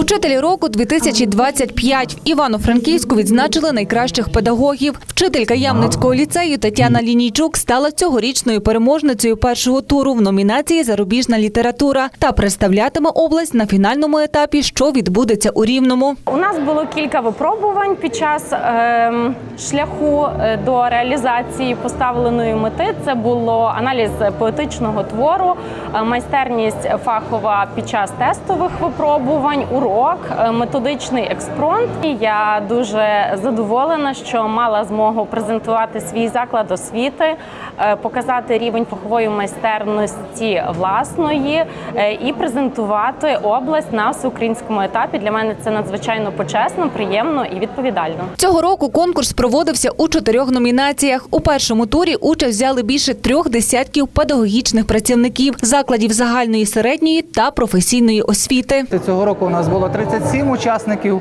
Учителі року 2025 в Івано-Франківську відзначили найкращих педагогів. Вчителька Ямницького ліцею Тетяна Лінійчук стала цьогорічною переможницею першого туру в номінації Зарубіжна література та представлятиме область на фінальному етапі, що відбудеться у Рівному. У нас було кілька випробувань під час ем, шляху е, до реалізації поставленої мети. Це було аналіз поетичного твору, е, майстерність фахова під час тестових випробувань, урок, е, методичний експронт. І Я дуже задоволена, що мала змогу презентувати свій заклад освіти, е, показати рівень фахової майстерності власної е, і презентувати область на всеукраїнському етапі. Для мене це надзвичайно почесно, приємно і відповідально. Цього року конкурс проводився у чотирьох номінаціях. У першому турі участь взяли більше трьох десятків педагогічних працівників закладів загальної середньої та професійної освіти. Цього року у нас було 37 учасників.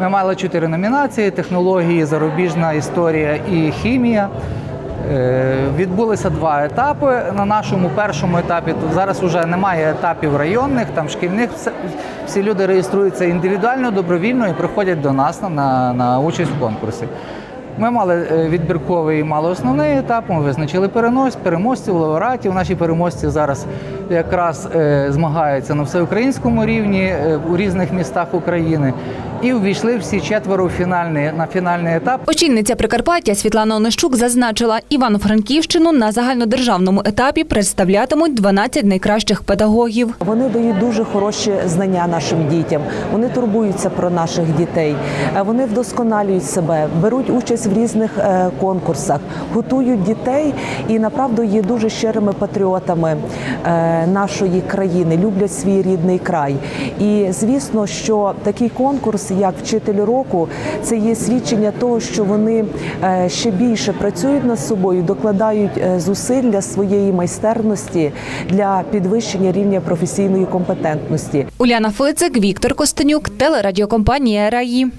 Ми мали чотири номінації: технології, зарубіжна історія і хімія. Е, Відбулися два етапи на нашому першому етапі. Зараз вже немає етапів районних, там шкільних. Всі люди реєструються індивідуально, добровільно і приходять до нас на, на, на участь в конкурсі. Ми мали е, відбірковий і малоосновний етап. Ми визначили перенос, переможців, лауреатів. Наші переможці зараз якраз е, змагаються на всеукраїнському рівні е, у різних містах України і увійшли всі четверо в фінальний, на фінальний етап. Очільниця Прикарпаття Світлана Онищук зазначила, Івано-Франківщину на загальнодержавному етапі представлятимуть 12 найкращих педагогів. Вони дають дуже хороші знання нашим дітям. Вони турбуються про наших дітей. Е, Вони вдосконалюють себе, беруть участь в різних е, конкурсах, готують дітей і направду є дуже щирими патріотами е, нашої країни, люблять свій рідний край. І звісно, що такий конкурс, як вчитель року, це є свідчення того, що вони е, ще більше працюють над собою, докладають зусилля зусиль для своєї майстерності для підвищення рівня професійної компетентності. Уляна Фицик, Віктор Костенюк, телерадіокомпанія Раї.